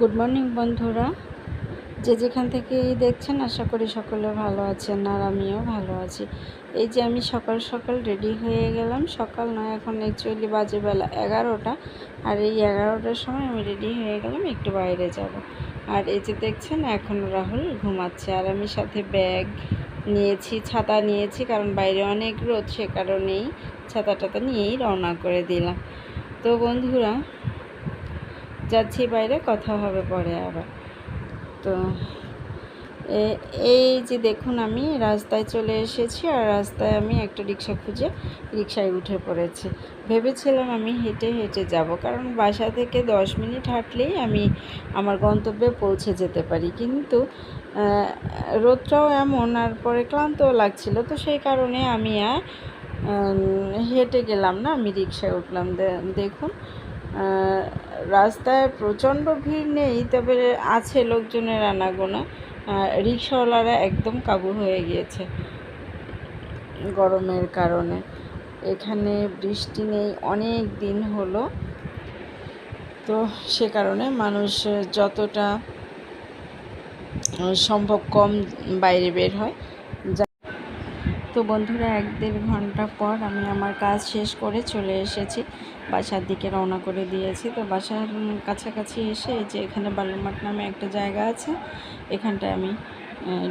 Good morning বন্ধুরা। যে যেখান থেকে দেখছেন, আশা করি সকলে ভালো আছেন আর আমিও ভালো আছি। এই যে আমি সকাল সকাল রেডি হয়ে গেলাম। সকাল নয়, এখন অ্যাকচুয়ালি বাজে বেলা এগারোটা। আর এই এগারোটার সময় আমি রেডি হয়ে গেলাম, একটু বাইরে যাব। আর এই যে দেখছেন, এখন রাহুল ঘুমাচ্ছে। আর আমি সাথে ব্যাগ নিয়েছি, ছাতা নিয়েছি, কারণ বাইরে অনেক রোদ, সে কারণেই ছাতা টাতা নিয়েই রওনা করে দিলাম। তো বন্ধুরা যাচ্ছি বাইরে, কথা হবে পরে আবার। তো এই যে দেখুন আমি রাস্তায় চলে এসেছি আর রাস্তায় আমি একটা রিক্সা খুঁজে রিক্সায় উঠে পড়েছি। ভেবেছিলাম আমি হেঁটে হেঁটে যাব, কারণ বাসা থেকে দশ মিনিট হাঁটলেই আমি আমার গন্তব্যে পৌঁছে যেতে পারি। কিন্তু রোদটাও এমন আর পরে ক্লান্তও লাগছিল, তো সেই কারণে আমি আর হেঁটে গেলাম না, আমি রিক্সায় উঠলাম। দেখুন রাস্তায় প্রচণ্ড ভিড় নেই, তবে আছে লোকজনের আনাগোনা। রিক্সাওয়ালারা একদম কাবু হয়ে গিয়েছে গরমের কারণে। এখানে বৃষ্টি নেই, অনেক দিন হলো। তো সে কারণে মানুষ যতটা সম্ভব কম বাইরে বের হয়। তো বন্ধুরা, এক দেড় ঘণ্টা পর আমি আমার কাজ শেষ করে চলে এসেছি। বাসার দিকে রওনা করে দিয়েছি। তো বাসার কাছাকাছি এসে যে এখানে বালুরমাঠ নামে একটা জায়গা আছে, এখানটায় আমি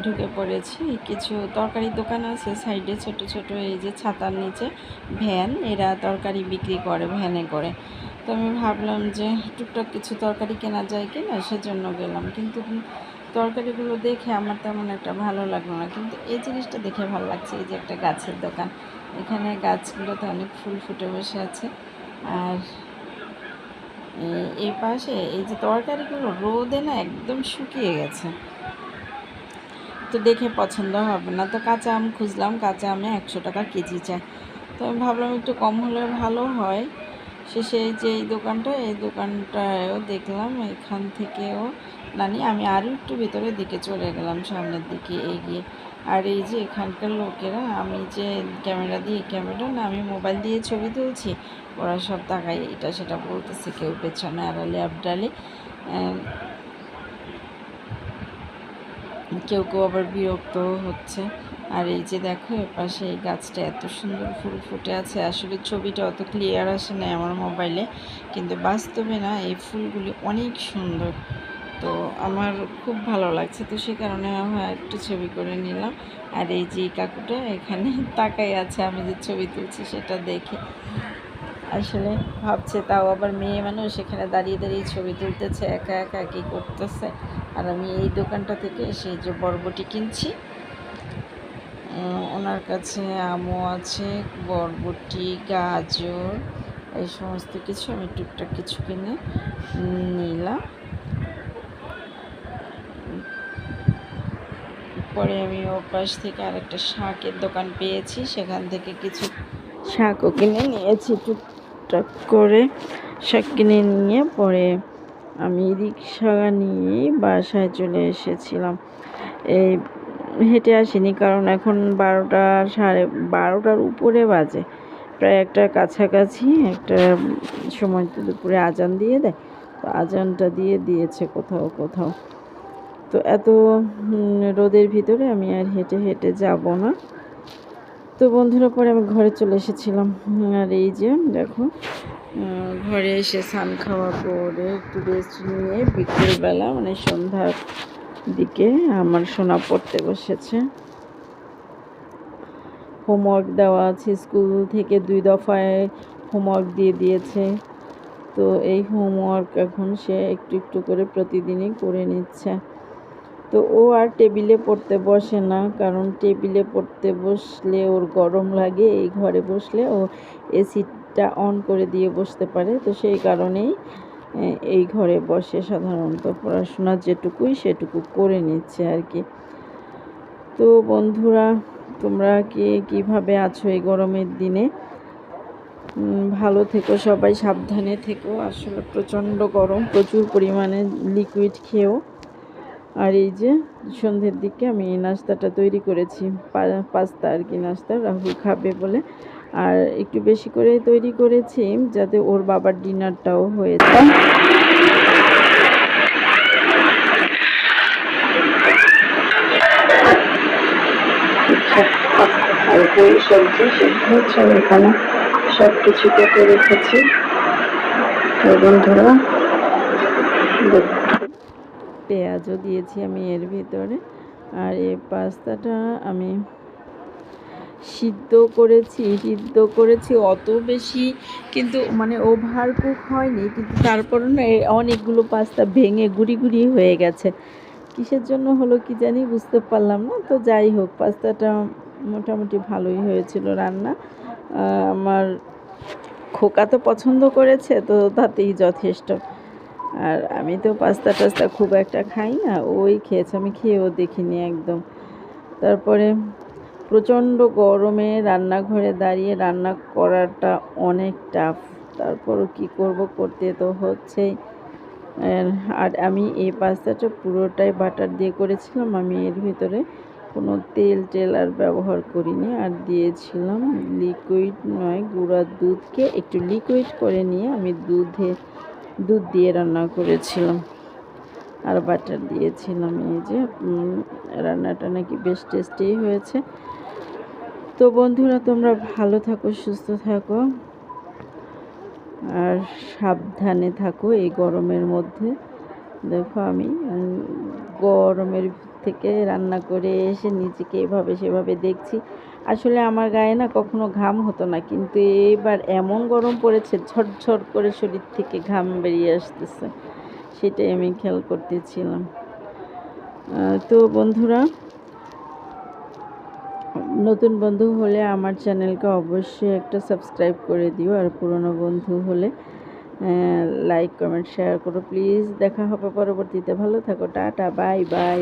ঢুকে পড়েছি। কিছু তরকারি দোকান আছে সাইডে, ছোট ছোট এই যে ছাতার নিচে ভ্যান। এরা তরকারি বিক্রি করে, ভ্যানে করে। তো আমি ভাবলাম যে টুকটাক কিছু তরকারি কেনা যায় কি না সেজন্য গেলাম। কিন্তু তরকারিগুলো দেখে আমার তেমন একটা ভালো লাগল না। কিন্তু এই জিনিসটা দেখে ভালো লাগছে, এই যে একটা গাছের দোকান। এখানে গাছগুলোতে অনেক ফুল ফুটে বসে আছে। আর এই পাশে এই যে তরকারিগুলো রোদে না একদম শুকিয়ে গেছে। তো দেখে পছন্দ হবে না। তো কাঁচা আম খুঁজলাম, কাঁচা আমে একশো টাকা কেজি চাই তো আমি ভাবলাম একটু কম হলে ভালো হয়। শেষে যে এই দোকানটা, এই দোকানটায়ও দেখলাম, এখান থেকেও নানি, আমি আরও একটু ভেতরের দিকে চলে গেলাম, সামনের দিকে এগিয়ে। আর এই যে এখানকার লোকেরা, আমি যে ক্যামেরা দিয়ে, ক্যামেরা না, আমি মোবাইল দিয়ে ছবি তুলছি, ওরা সব তাকাই এটা সেটা বলতেছে কেউ পেছনে আড়ালে, আবডালে। কেউ কেউ আবার বিরক্ত হচ্ছে। আর এই যে দেখো এর পাশে এই গাছটা এত সুন্দর ফুল ফুটে আছে, আসলে ছবিটা অত ক্লিয়ার আসে না আমার মোবাইলে, কিন্তু বাস্তবে না, এই ফুলগুলি অনেক সুন্দর। তো আমার খুব ভালো লাগছে। তো সে কারণে আমি একটু ছবি করে নিলাম। আর এই যে কাকুটা এখানে তাকাই আছে, আমি যে ছবি তুলছি সেটা দেখে। আসলে ভাবছে তাও আবার মেয়ে মানুষ, এখানে দাঁড়িয়ে দাঁড়িয়ে ছবি তুলতেছে, একা একা কী করতেছে? আর আমি এই দোকানটা থেকে সেই যে বরবটি কিনছি। ওনার কাছে আমও আছে, বরবটি, গাজর, এই সমস্ত কিছু আমি টুকটাক কিছু কিনে নিলাম। পরে আমি ওর পাশ থেকে আরেকটা শাকের দোকান পেয়েছি। সেখান থেকে কিছু শাকও কিনে নিয়েছি টুকটাক করে। শাক কিনে নিয়ে পরে আমি রিক্সা নিয়ে বাসায় চলে এসেছিলাম। এই হেঁটে আসিনি কারণ এখন বারোটা সাড়ে বারোটার উপরে বাজে। প্রায় একটা কাছাকাছি, একটা সময় তো দুপুরে আজান দিয়ে দেয়। তো আজানটা দিয়ে দিয়েছে কোথাও কোথাও। তো এত রোদের ভিতরে আমি আর হেঁটে হেঁটে যাব না। তো বন্ধুরা, পরে আমি ঘরে চলে এসেছিলাম। আর এই যে, দেখো ঘরে এসে স্নান খাওয়া পরে একটু রেস্ট নিয়ে বিকেলবেলা মানে সন্ধ্যার দিকে আমার সোনা পড়তে বসেছে। হোমওয়ার্ক দেওয়া আছে স্কুল থেকে দুই দফায় হোমওয়ার্ক দিয়ে দিয়েছে। তো এই হোমওয়ার্ক এখন সে একটু একটু করে প্রতিদিনই করে নিচ্ছে। তো ও আর টেবিলে পড়তে বসে না, কারণ টেবিলে পড়তে বসলে ওর গরম লাগে। এই ঘরে বসলে ও এসিটা অন করে দিয়ে বসতে পারে। তো সেই কারণেই এই ঘরে বসে সাধারণত পড়াশোনা যেটুকুই সেটুকু করে নিচ্ছে আর কি। তো বন্ধুরা, তোমরা কে কীভাবে আছো এই গরমের দিনে? ভালো থেকো সবাই, সাবধানে থেকো। আসলে প্রচণ্ড গরম, প্রচুর পরিমাণে লিকুইড খেয়েও। আর এই যে সন্ধ্যের দিকে আমি এই নাস্তাটা তৈরি করেছি পাস্তা আর কি নাস্তা রাহুল খাবে বলে। আর একটু বেশি করে তৈরি করেছি যাতে ওর বাবার ডিনারটাও হয়ে যায়। সবজি রেখেছি। বন্ধুরা দেখুন পেঁয়াজও দিয়েছি আমি এর ভিতরে। আর এই পাস্তাটা আমি সিদ্ধ করেছি সিদ্ধ করেছি অত বেশি কিন্তু মানে ওভার কুক হয়নি কিন্তু তারপরও না অনেকগুলো পাস্তা ভেঙে গুড়ি গুড়ি হয়ে গেছে। কিসের জন্য হলো কি জানি বুঝতে পারলাম না। তো যাই হোক, পাস্তাটা মোটামুটি ভালোই হয়েছিল রান্না। আমার খোকা তো পছন্দ করেছে তো তাতেই যথেষ্ট। আর আমি তো পাস্তা টাস্তা খুব একটা খাই না, ওই খেয়েছে, আমি খেয়েও দেখিনি একদম। তারপরে প্রচণ্ড গরমে রান্নাঘরে দাঁড়িয়ে রান্না করাটা অনেক টাফ তারপরও কি করব করতে তো হচ্ছেই। আর- আমি এই পাস্তাটা পুরোটাই বাটার দিয়ে করেছিলাম, আমি এর ভিতরে কোনো তেল টেল আর ব্যবহার করিনি, আর দিয়েছিলাম লিকুইড নয় গুঁড়ার দুধকে একটু লিকুইড করে নিয়ে আমি দুধে দুধ দিয়ে রান্না করেছিলাম। আর বাটার দিয়েছিলাম এই যে রান্নাটা নাকি বেশ টেস্টি হয়েছে। তো বন্ধুরা, তোমরা ভালো থাকো, সুস্থ থাকো। আর সাবধানে থাকো এই গরমের মধ্যে। দেখো আমি গরমের থেকে রান্না করে এসে নিজেকে এভাবে সেভাবে দেখছি। আসলে আমার গায়ে না কখনো ঘাম হতো না, কিন্তু এবার এমন গরম পড়েছে, ঝরঝর করে শরীর থেকে ঘাম বেরিয়ে আসতেছে, সেটাই আমি খেয়াল করতেছিলাম। তো বন্ধুরা, নতুন বন্ধু হলে আমার চ্যানেলকে অবশ্যই একটা সাবস্ক্রাইব করে দিও, আর পুরনো বন্ধু হলে লাইক কমেন্ট শেয়ার করো। প্লিজ, দেখা হবে পরবর্তীতে। ভালো থাকো, টাটা, বাই বাই।